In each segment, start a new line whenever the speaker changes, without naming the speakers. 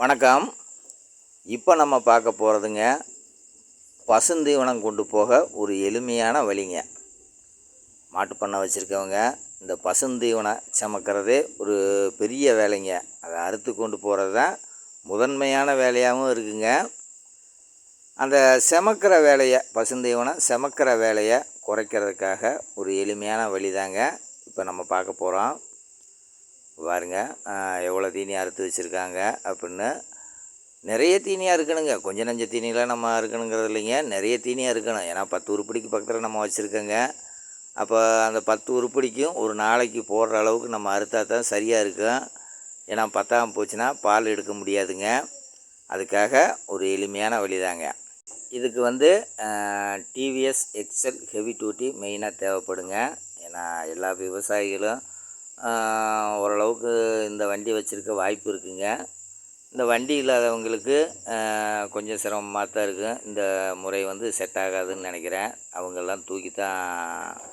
வணக்கம். இப்போ நம்ம பார்க்க போகிறதுங்க பசுந்தீவனம் கொண்டு போக ஒரு எளிமையான வழிங்க. மாட்டுப்பண்ணை வச்சுருக்கவங்க இந்த பசுந்தீவனம் சமக்கிறதே ஒரு பெரிய வேலைங்க. அதை அறுத்து கொண்டு போகிறது தான் முதன்மையான வேலையாகவும் இருக்குங்க. அந்த செமக்கிற வேலையை பசுந்தீவனம் செமக்கிற வேலையை குறைக்கிறதுக்காக ஒரு எளிமையான வழி தாங்க இப்போ நம்ம பார்க்க போகிறோம் பாருங்க எவ்வளோ தீனி அறுத்து வச்சுருக்காங்க அப்படின்னு. நிறைய தீனியாக இருக்கணுங்க கொஞ்சம் நஞ்ச தீனிலாம் நம்ம இருக்கணுங்கிறது இல்லைங்க. நிறைய தீனியாக இருக்கணும் ஏன்னா பத்து உருப்படிக்கு பக்கத்தில் நம்ம வச்சுருக்கோங்க. அப்போ அந்த பத்து உருப்படிக்கும் ஒரு நாளைக்கு போடுற அளவுக்கு நம்ம அறுத்தா தான் சரியாக இருக்கும். ஏன்னா பத்தாம் போச்சுன்னா பால் எடுக்க முடியாதுங்க. அதுக்காக ஒரு எளிமையான வழிதாங்க இதுக்கு வந்து டிவிஎஸ் எக்ஸல் ஹெவி டியூட்டி மெயினாக தேவைப்படுங்க. ஏன்னா எல்லா விவசாயிகளும் ஓரளவுக்கு இந்த வண்டி வச்சுருக்க வாய்ப்பு இருக்குங்க. இந்த வண்டி இல்லாதவங்களுக்கு கொஞ்சம் சிரமமாக தான் இருக்கும் இந்த முறை வந்து செட் ஆகாதுன்னு நினைக்கிறேன். அவங்கெல்லாம் தூக்கி தான்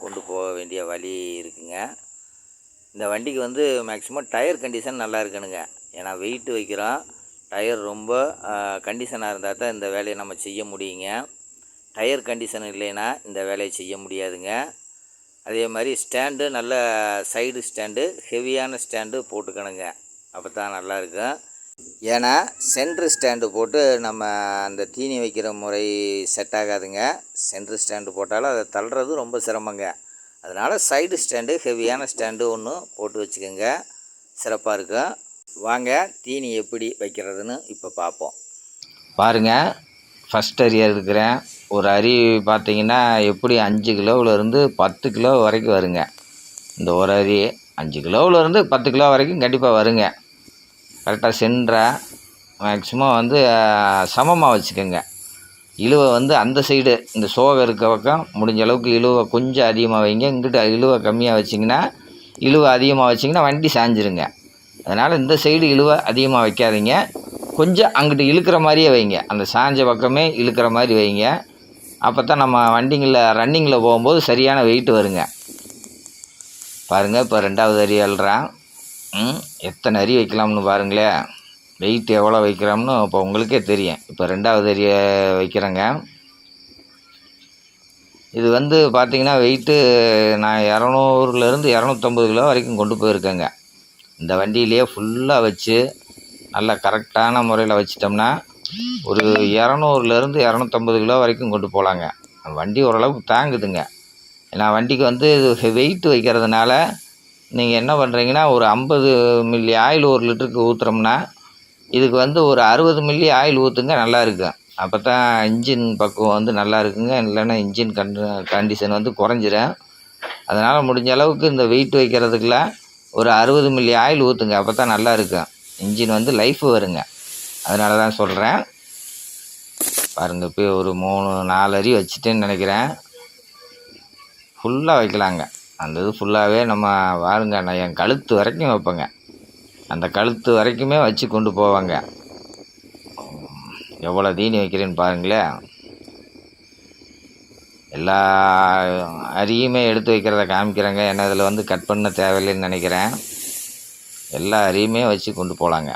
கொண்டு போக வேண்டிய வழி இருக்குங்க. இந்த வண்டிக்கு வந்து மேக்ஸிமம் டயர் கண்டிஷன் நல்லா இருக்கணுங்க. ஏன்னா வெயிட் வைக்கிறோம். டயர் ரொம்ப கண்டிஷனாக இருந்தால் தான் இந்த வேலையை நம்ம செய்ய முடியுங்க. டயர் கண்டிஷன் இல்லைன்னா இந்த வேலையை செய்ய முடியாதுங்க. அதே மாதிரி ஸ்டாண்டு நல்ல சைடு ஸ்டாண்டு ஹெவியான ஸ்டாண்டு போட்டுக்கணுங்க. அப்போ தான் நல்லா இருக்கும் ஏன்னா சென்ட்ரு ஸ்டாண்டு போட்டு நம்ம அந்த தீனி வைக்கிற முறை செட் ஆகாதுங்க. சென்ட்ரு ஸ்டாண்டு போட்டாலும் அதை தள்ளுறது ரொம்ப சிரமங்க. அதனால் சைடு ஸ்டாண்டு ஹெவியான ஸ்டாண்டு ஒன்று போட்டு வச்சுக்கோங்க. சிறப்பாக இருக்கும். வாங்க தீனி எப்படி வைக்கிறதுன்னு இப்போ பார்ப்போம்
பாருங்க ஃபஸ்ட் அரியர் இருக்கிறேன். ஒரு அரி பார்த்தீங்கன்னா எப்படி அஞ்சு கிலோவிலேருந்து பத்து கிலோ வரைக்கும் வருங்க. இந்த ஒரு அரி அஞ்சு கிலோவிலேருந்து பத்து கிலோ வரைக்கும் கண்டிப்பாக வருங்க. கரெக்டாக சென்ட்ரா மேக்ஸிமம் வந்து சமமாக வச்சுக்கோங்க. இழுவை வந்து அந்த சைடு இந்த சோகை இருக்க பக்கம் முடிஞ்ச அளவுக்கு இழுவை கொஞ்சம் அதிகமாக வைங்க. இங்கிட்ட இழுவை கம்மியாக வச்சிங்கன்னா இழுவை அதிகமாக வச்சிங்கன்னா வண்டி சாஞ்சிருங்க. அதனால் இந்த சைடு இழுவை அதிகமாக வைக்காதீங்க. கொஞ்சம் அங்கிட்டு இழுக்கிற மாதிரியே வைங்க. அந்த சாஞ்ச பக்கமே இழுக்கிற மாதிரி வைங்க. அப்போ தான் நம்ம வண்டிங்களில் ரன்னிங்கில் போகும்போது சரியான வெயிட் வருங்க. பாருங்கள் இப்போ ரெண்டாவது அரி அல்றான் எத்தனை அரி வைக்கலாம்னு பாருங்களேன் வெயிட் எவ்வளோ வைக்கிறோம்னு இப்போ உங்களுக்கே தெரியும். இப்போ ரெண்டாவது அரிய வைக்கிறேங்க. இது வந்து பார்த்தீங்கன்னா வெயிட்டு நான் இரநூறுலேருந்து இரநூத்தம்பது கிலோ வரைக்கும் கொண்டு போயிருக்கேங்க. இந்த வண்டியிலேயே ஃபுல்லாக வச்சு நல்லா கரெக்டான முறையில் வச்சிட்டோம்னா ஒரு இரநூறுலேருந்து இரநூத்தம்பது கிலோ வரைக்கும் கொண்டு போகலாங்க வண்டி ஓரளவுக்கு தாங்குதுங்க. ஏன்னா வண்டிக்கு வந்து வெயிட் வைக்கிறதுனால நீங்கள் என்ன பண்ணுறீங்கன்னா ஒரு ஐம்பது மில்லி ஆயில் ஒரு லிட்டருக்கு ஊற்றுறோம்னா இதுக்கு வந்து ஒரு அறுபது மில்லி ஆயில் ஊற்றுங்க நல்லா இருக்கும். அப்போ தான் இன்ஜின் பக்குவம் வந்து நல்லா இருக்குங்க. இல்லைன்னா இன்ஜின் கண்டு கண்டிஷன் வந்து குறைஞ்சிரும். அதனால் முடிஞ்ச அளவுக்கு இந்த வெயிட் வைக்கிறதுக்குலாம் ஒரு அறுபது மில்லி ஆயில் ஊற்றுங்க அப்போ தான் நல்லா இருக்கும். இன்ஜின் வந்து லைஃப் வருங்க. அதனால தான் சொல்கிறேன் பாருங்கள் இப்போ ஒரு மூணு நாலு அரி வச்சுட்டேன்னு நினைக்கிறேன். ஃபுல்லாக வைக்கலாங்க. அந்த இது ஃபுல்லாகவே நம்ம பாருங்க நான் என் கழுத்து வரைக்கும் வைப்பேங்க. அந்த கழுத்து வரைக்குமே வச்சு கொண்டு போவாங்க. எவ்வளோ தீனி வைக்கிறேன்னு பாருங்களேன். எல்லா அரியுமே எடுத்து வைக்கிறத காமிக்கிறேங்க. ஏன்னா இதில் வந்து கட் பண்ண தேவையில்லைன்னு நினைக்கிறேன். எல்லா அரியுமே வச்சு கொண்டு போகலாங்க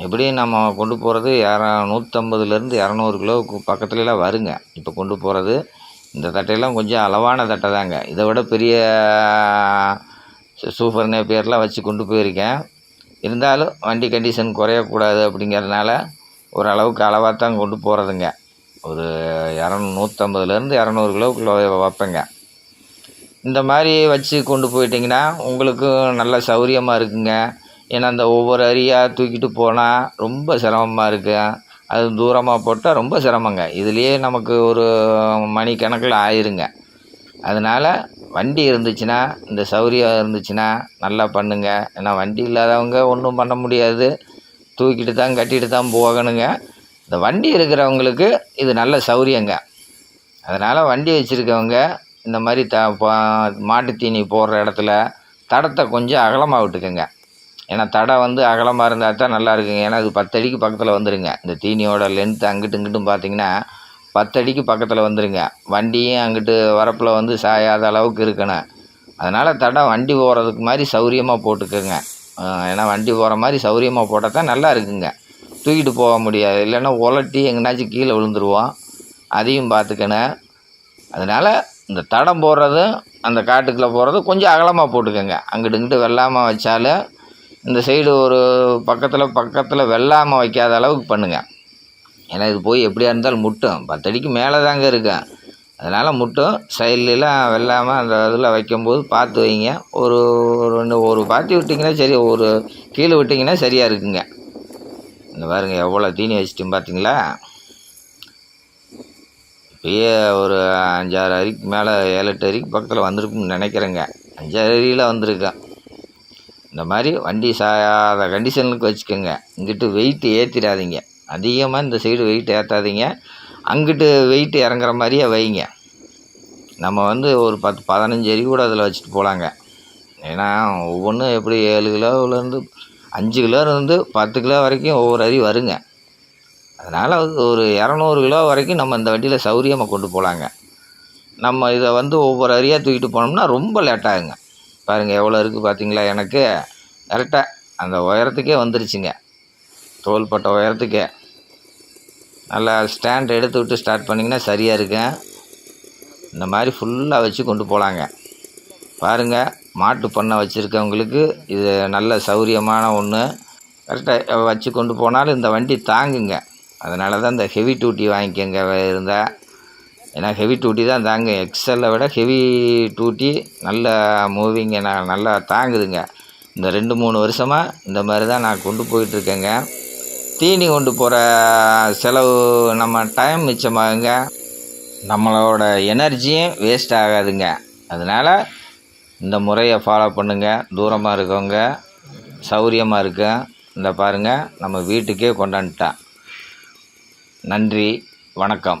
எப்படியும் நம்ம கொண்டு போகிறது யார நூற்றம்பதுலேருந்து இரநூறு கிலோவுக்கு பக்கத்துலலாம் வருங்க. இப்போ கொண்டு போகிறது இந்த தட்டையெல்லாம் கொஞ்சம் அளவான தட்டை தாங்க. இதை விட பெரிய சு- சூப்பர் நேப்பியர்லாம் வச்சு கொண்டு போயிருக்கேன். இருந்தாலும் வண்டி கண்டிஷன் குறையக்கூடாது அப்படிங்கிறதுனால ஓரளவுக்கு அளவாக தான் கொண்டு போகிறதுங்க ஒரு இரநூ நூற்றம்பதுலேருந்து இரநூறு கிலோவுக்குள்ள வைப்பேங்க. இந்த மாதிரி வச்சு கொண்டு போயிட்டிங்கன்னா உங்களுக்கும் நல்ல சௌரியமாக இருக்குங்க. ஏன்னா அந்த ஒவ்வொரு அரியாக தூக்கிட்டு போனால் ரொம்ப சிரமமாக இருக்குது அது தூரமாக போட்டால் ரொம்ப சிரமங்க. இதுலேயே நமக்கு ஒரு மணி கணக்கில் ஆயிருங்க. அதனால் வண்டி இருந்துச்சுன்னா இந்த சௌரியம் இருந்துச்சுன்னா நல்லா பண்ணுங்க. ஏன்னா வண்டி இல்லாதவங்க ஒன்றும் பண்ண முடியாது. தூக்கிட்டு தான் கட்டிட்டு தான் போகணுங்க. இந்த வண்டி இருக்கிறவங்களுக்கு இது நல்ல சௌரியங்க. அதனால் வண்டி வச்சுருக்கவங்க இந்த மாதிரி த பா- போடுற இடத்துல தடத்தை கொஞ்சம் அகலமாக விட்டுக்குங்க. ஏன்னா தடை வந்து அகலமாக இருந்தால் தான் நல்லா இருக்குங்க. ஏன்னா அது பத்தடிக்கு பக்கத்தில் வந்துடுங்க இந்த தீனியோட லென்த்து அங்கிட்டு இங்கிட்டும் பார்த்தீங்கன்னா பத்தடிக்கு பக்கத்தில் வந்துடுங்க வண்டியும் அங்கிட்டு வரப்பில் வந்து சாயாத அளவுக்கு இருக்கணும். அதனால் தடம் வண்டி போகிறதுக்கு மாதிரி சௌரியமாக போட்டுக்கோங்க. ஏன்னா வண்டி போகிற மாதிரி சௌரியமாக போட்டால் தான் நல்லா இருக்குங்க. தூக்கிட்டு போக முடியாது. இல்லைன்னா உலட்டி எங்கேனாச்சும் கீழே விழுந்துருவோம். அதையும் பார்த்துக்கணும் அதனால் இந்த தடம் போடுறதும் அந்த காட்டுக்குள்ளே போகிறதும் கொஞ்சம் அகலமாக போட்டுக்கோங்க. அங்கிட்டு இங்கிட்டு வெள்ளாமல் வச்சாலும் இந்த சைடு ஒரு பக்கத்தில் பக்கத்தில் வெள்ளாமல் வைக்காத அளவுக்கு பண்ணுங்கள் ஏன்னா இது போய் எப்படியா இருந்தாலும் முட்டும். பத்தடிக்கு மேலே தாங்க இருக்கும் அதனால் முட்டும். சைட்லலாம் வெள்ளாமல் அந்த இதில் வைக்கும்போது பார்த்து வைங்க. ஒரு ரெண்டு ஒரு பாத்தி விட்டிங்கன்னா சரி ஒரு கீழே விட்டிங்கன்னா சரியாக இருக்குங்க. இந்த பாருங்க எவ்வளோ தீனி வச்சிட்டோம் பார்த்தீங்களா? இப்பயே ஒரு அஞ்சாறு அரிக்கு மேலே ஏழு எட்டு அரிக்கு பக்கத்தில் வந்திருக்குன்னு நினைக்கிறேங்க. அஞ்சாறு அரியில் வந்திருக்கேன் இந்த மாதிரி வண்டி சாயாத கண்டிஷனுக்கு வச்சுக்கோங்க. இங்கிட்டு வெயிட்டு ஏற்றிடாதீங்க அதிகமாக இந்த சைடு வெயிட் ஏற்றாதீங்க அங்கிட்டு வெயிட் இறங்குற மாதிரியே வைங்க. நம்ம வந்து ஒரு பத்து பதினஞ்சு அரி கூட அதில் வச்சுட்டு போகலாங்க ஏன்னா ஒவ்வொன்றும் எப்படி ஏழு கிலோவிலேருந்து அஞ்சு கிலோலேருந்து பத்து கிலோ வரைக்கும் ஒவ்வொரு அரி வருங்க. அதனால் ஒரு இரநூறு கிலோ வரைக்கும் நம்ம இந்த வண்டியில் சௌரியமாக கொண்டு போகலாங்க நம்ம இதை வந்து ஒவ்வொரு அரியாக தூக்கிட்டு போனோம்னா ரொம்ப லேட்டாகுங்க பாருங்கள் எவ்வளோ இருக்குது பார்த்தீங்களா எனக்கு கரெக்டாக அந்த உயரத்துக்கே வந்துருச்சுங்க. தோள்பட்ட உயரத்துக்கே. நல்லா ஸ்டாண்ட் எடுத்து விட்டு ஸ்டார்ட் பண்ணிங்கன்னா சரியாக இருக்கும் இந்த மாதிரி ஃபுல்லாக வச்சு கொண்டு போகலாங்க பாருங்கள் மாட்டு பண்ணை வச்சுருக்கவங்களுக்கு இது நல்ல சௌரியமான ஒன்று கரெக்டாக வச்சு கொண்டு போனாலும் இந்த வண்டி தாங்குங்க. அதனால தான் இந்த ஹெவி டூட்டி வாங்கிக்கோங்க இருந்தால் ஏன்னா ஹெவி டூட்டி தான் தாங்க. எக்ஸலை விட ஹெவி டூட்டி நல்ல மூவிங்க நான் நல்லா தாங்குதுங்க. இந்த ரெண்டு மூணு வருஷமாக இந்த மாதிரி தான் நான் கொண்டு போயிட்டுருக்கேங்க. தீனி கொண்டு போகிற செலவு நம்ம டைம் மிச்சமாகுங்க. நம்மளோட எனர்ஜியும் வேஸ்ட் ஆகாதுங்க. அதனால் இந்த முறையை ஃபாலோ பண்ணுங்கள் தூரமாக இருக்கவங்க சௌரியமாக இருக்கும் இந்த பாருங்கள் நம்ம வீட்டுக்கே கொண்டாந்துட்டான் நன்றி வணக்கம்.